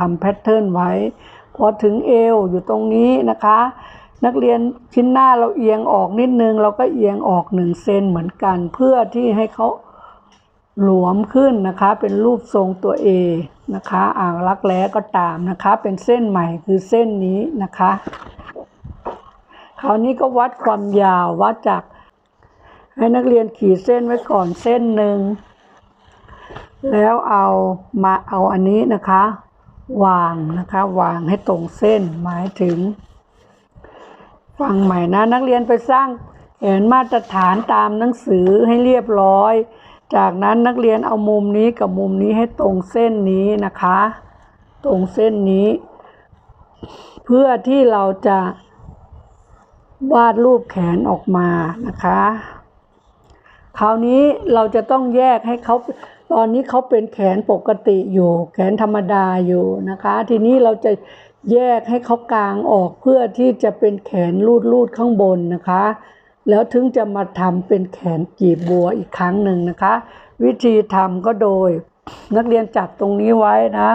ทำแพทเทิร์นไว้ พอถึงเอวอยู่ตรงนี้นะคะ นักเรียนชิ้นหน้าเราเอียงออกนิดนึง เราก็เอียงออกหนึ่งเซนเหมือนกัน เพื่อที่ให้เขาหลวมขึ้นนะคะ เป็นรูปทรงตัว A นะคะอ่างรักแร้ก็ตามนะคะ เป็นเส้นใหม่คือเส้นนี้นะคะ คราวนี้ก็วัดความยาววัดจากให้นักเรียนขีดเส้นไว้ก่อนเส้นหนึ่งแล้วเอามาเอาอันนี้นะคะ วางนะคะ วางให้ตรงเส้นหมายถึง ฟังใหม่นะ นักเรียนไปสร้างแผนมาตรฐานตามหนังสือให้เรียบร้อย จากนั้นนักเรียนเอามุมนี้กับมุมนี้ให้ตรงเส้นนี้นะคะ ตรงเส้นนี้ เพื่อที่เราจะวาดรูปแขนออกมานะคะ คราวนี้เราจะต้องแยกให้เขา ตอนนี้เขาเป็นแขนปกติอยู่ แขนธรรมดาอยู่นะคะ ทีนี้เราจะแยกให้เขากางออกเพื่อที่จะเป็นแขนรูดรูดข้างบนนะคะ แล้วถึงจะมาทำเป็นแขนกีบบัวอีกครั้งหนึ่งนะคะ วิธีทำก็โดย นักเรียนจับตรงนี้ไว้นะ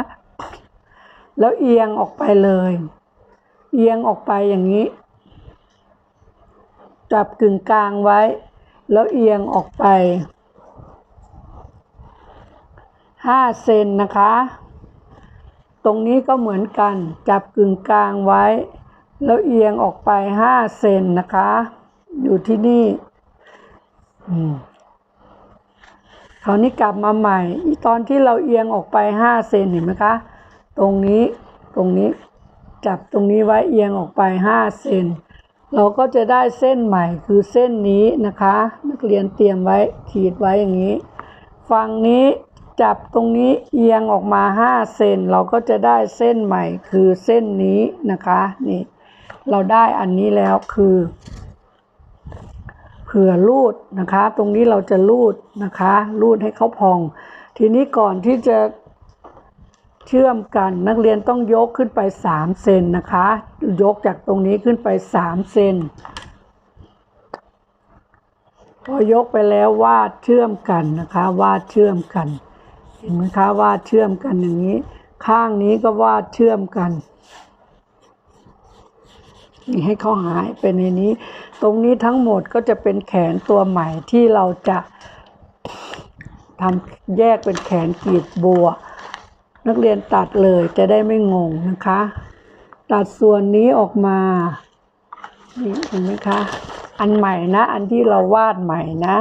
แล้วเอียงออกไปเลย เอียงออกไปอย่างนี้ จับกึ่งกลางไว้ แล้วเอียงออกไป ห้าเซนนะคะ ตรงนี้ก็เหมือนกันจับกึ่งกลางไว้ แล้วเอียงออกไปห้าเซนนะคะ อยู่ที่นี่คราวนี้กลับมาใหม่ตอนที่เราเอียงออกไปห้าเซนเห็นไหมคะ ตรงนี้ตรงนี้จับตรงนี้ไว้เอียงออกไปห้าเซนเราก็จะได้เส้นใหม่คือเส้นนี้นะคะ นักเรียนเตรียมไว้ขีดไว้อย่างนี้ ฝั่งนี้ จับตรงนี้เอียงออกมาห้าเซนเราก็จะได้เส้นใหม่คือเส้นนี้นะคะนี่เราได้อันนี้แล้วคือเผื่อรูดนะคะ ตรงนี้เราจะรูดนะคะรูดให้เขาพอง ทีนี้ก่อนที่จะเชื่อมกันนักเรียนต้องยกขึ้นไป 3 เซนนะคะ ยกจากตรงนี้ขึ้นไป 3 เซนพอยกไปแล้ววาดเชื่อมกันนะคะ วาดเชื่อมกัน ห็นไหมคะวาดเชื่อมกันอย่างนี้ ข้างนี้ก็วาดเชื่อมกันนี่ให้เขาหายไปในนี้ ตรงนี้ทั้งหมดก็จะเป็นแขนตัวใหม่ที่เราจะทำแยกเป็นแขนกรีดบัว นักเรียนตัดเลยจะได้ไม่งงนะคะ ตัดส่วนนี้ออกมานี่เห็นไหมคะ อันใหม่นะ อันที่เราวาดใหม่นะ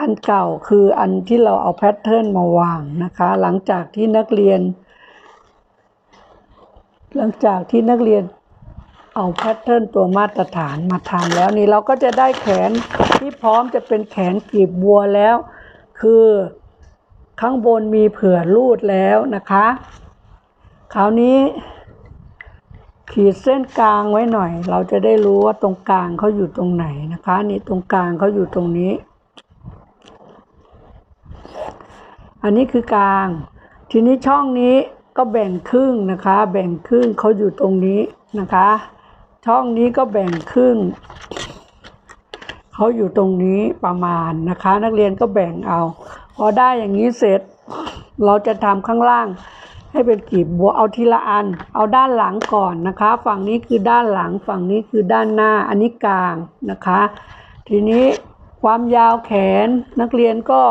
อันเก่าคืออันที่เราเอาแพทเทิร์นมาวางนะคะ หลังจากที่นักเรียน หลังจากที่นักเรียนเอาแพทเทิร์นตัวมาตรฐานมาทำแล้วนี่เราก็จะได้แขนที่พร้อมจะเป็นแขนกีบบัวแล้ว คือข้างบนมีเผื่อรูดแล้วนะคะ คราวนี้ ขีดเส้นกลางไว้หน่อย เราจะได้รู้ว่าตรงกลางเขาอยู่ตรงไหนนะคะ นี่ตรงกลางเขาอยู่ตรงนี้ อันนี้คือกลาง ทีนี้ช่องนี้ก็แบ่งครึ่งนะคะ แบ่งครึ่งเขาอยู่ตรงนี้นะคะ ช่องนี้ก็แบ่งครึ่งเขาอยู่ตรงนี้ประมาณนะคะ นักเรียนก็แบ่งเอา พอได้อย่างนี้เสร็จ เราจะทำข้างล่างให้เป็นกีบบัวเอาทีละอัน เอาด้านหลังก่อนนะคะ ฝั่งนี้คือด้านหลัง ฝั่งนี้คือด้านหน้า อันนี้กลางนะคะ ทีนี้ความยาวแขนนักเรียนก็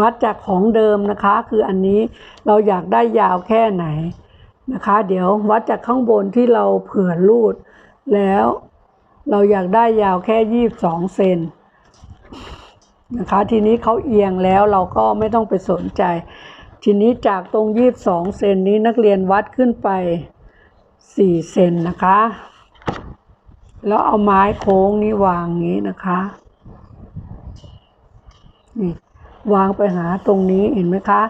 วัดจากของเดิมนะคะ คืออันนี้เราอยากได้ยาวแค่ไหนนะคะ เดี๋ยววัดจากข้างบนที่เราเผื่อรูด แล้วเราอยากได้ยาวแค่ยี่บสองเซนนะคะ ทีนี้เขาเอียงแล้วเราก็ไม่ต้องไปสนใจ ทีนี้จากตรงยี่บสองเซนนี้นักเรียนวัดขึ้นไปสี่เซนนะคะ แล้วเอาไม้โค้งนี้วางอย่างนี้นะคะนี่ วางไปหาตรงนี้เห็นไหมคะ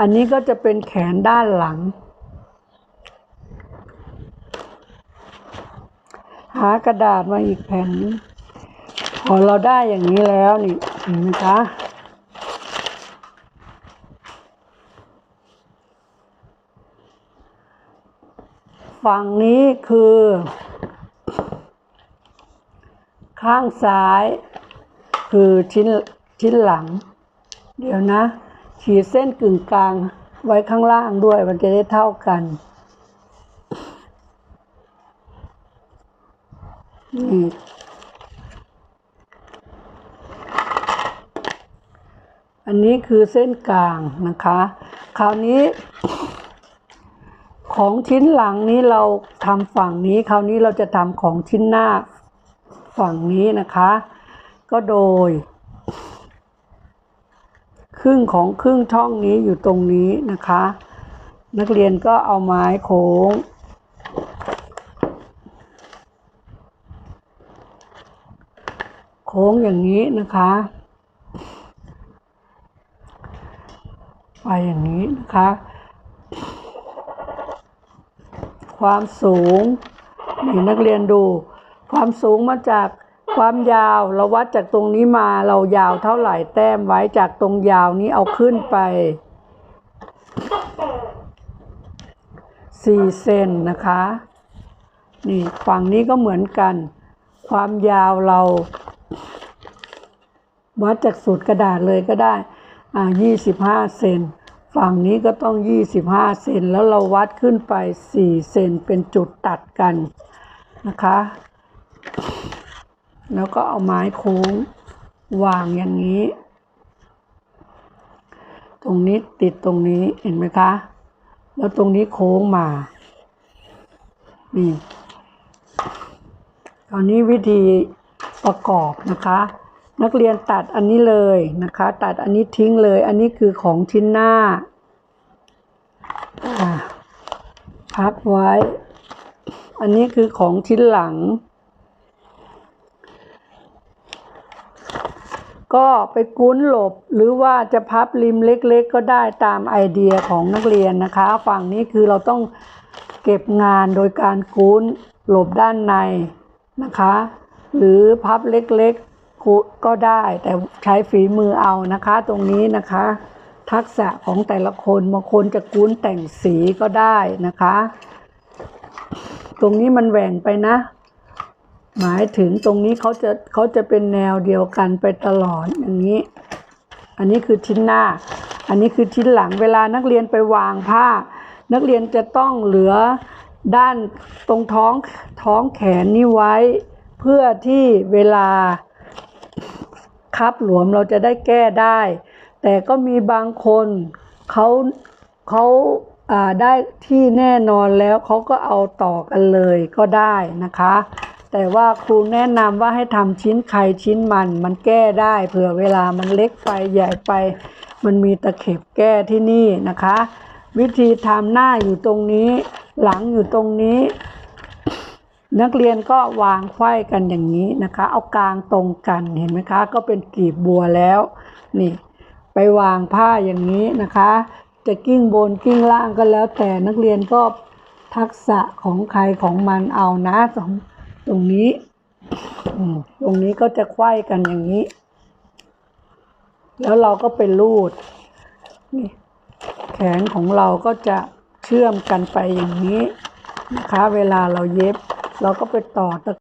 อันนี้ก็จะเป็นแขนด้านหลัง หากระดาษมาอีกแผ่นพอเราได้อย่างนี้แล้วนี่เห็นไหมคะฝั่งนี้คือ ข้างซ้าย คือชิ้นชิ้นหลัง เดี๋ยวนะ ขีดเส้นกึ่งกลางไว้ข้างล่างด้วยมันจะได้เท่ากัน นี่อันนี้คือเส้นกลางนะคะ คราวนี้ ของชิ้นหลังนี้เราทำฝั่งนี้ คราวนี้เราจะทำของชิ้นหน้าฝั่งนี้นะคะ ก็โดย ครึ่งของครึ่งช่องนี้อยู่ตรงนี้นะคะ นักเรียนก็เอาไม้โค้ง โค้งอย่างนี้นะคะ ไปอย่างนี้นะคะ ความสูงนี่นักเรียนดู ความสูงมาจาก ความยาวเราวัดจากตรงนี้มาเรายาวเท่าไหร่แต้มไว้จากตรงยาวนี้เอาขึ้นไปสี่เซนนะคะ นี่ฝั่งนี้ก็เหมือนกัน ความยาวเรา วัดจากสูตรกระดาษเลยก็ได้ อ่ายี่สิบห้าเซนฝั่งนี้ก็ต้องยี่สิบห้าเซนแล้วเราวัดขึ้นไปสี่เซนเป็นจุดตัดกันนะคะ แล้วก็เอาไม้โค้งวางอย่างนี้ ตรงนี้ติดตรงนี้เห็นไหมคะ แล้วตรงนี้โค้งมา นี่ตอนนี้วิธีประกอบนะคะ นักเรียนตัดอันนี้เลยนะคะ ตัดอันนี้ทิ้งเลย อันนี้คือของชิ้นหน้าอ่าพับไว้ อันนี้คือของชิ้นหลัง ก็ไปกุ้นหลบหรือว่าจะพับริมเล็กๆ ก็ได้ตามไอเดียของนักเรียนนะคะ ฝั่งนี้คือเราต้องเก็บงานโดยการกุ้นหลบด้านในนะคะ หรือพับเล็กๆกุก็ได้แต่ใช้ฝีมือเอานะคะ ตรงนี้นะคะ ทักษะของแต่ละคนบางคนจะกุ้นแต่งสีก็ได้นะคะ ตรงนี้มันแหว่งไปนะ หมายถึงตรงนี้เขาจะเขาจะเป็นแนวเดียวกันไปตลอดอย่างนี้ อันนี้คือชิ้นหน้า อันนี้คือชิ้นหลังเวลานักเรียนไปวางผ้า นักเรียนจะต้องเหลือด้านตรงท้องท้องแขนนี้ไว้ เพื่อที่เวลาคับหลวมเราจะได้แก้ได้ แต่ก็มีบางคนเขาเขาได้ที่แน่นอนแล้วเขาก็เอาต่อกันเลยก็ได้นะคะ แต่ว่าครูแนะนำว่าให้ทำชิ้นใครชิ้นมัน มันแก้ได้เผื่อเวลามันเล็กไปใหญ่ไป มันมีตะเข็บแก้ที่นี่นะคะ วิธีทำหน้าอยู่ตรงนี้ หลังอยู่ตรงนี้ นักเรียนก็วางไขว้กันอย่างนี้นะคะ เอากลางตรงกันเห็นไหมคะ ก็เป็นกลีบบัวแล้ว นี่ ไปวางผ้าอย่างนี้นะคะ จะกิ้งบนกิ้งล่างก็แล้ว แต่นักเรียนก็ทักษะของใครของมันเอานะตรง ตรงนี้ตรงนี้ก็จะไขว้กันอย่างนี้ แล้วเราก็ไปรูดนี่แขนของเราก็จะเชื่อมกันไปอย่างนี้นะคะ เวลาเราเย็บ เราก็ไปต่อตะ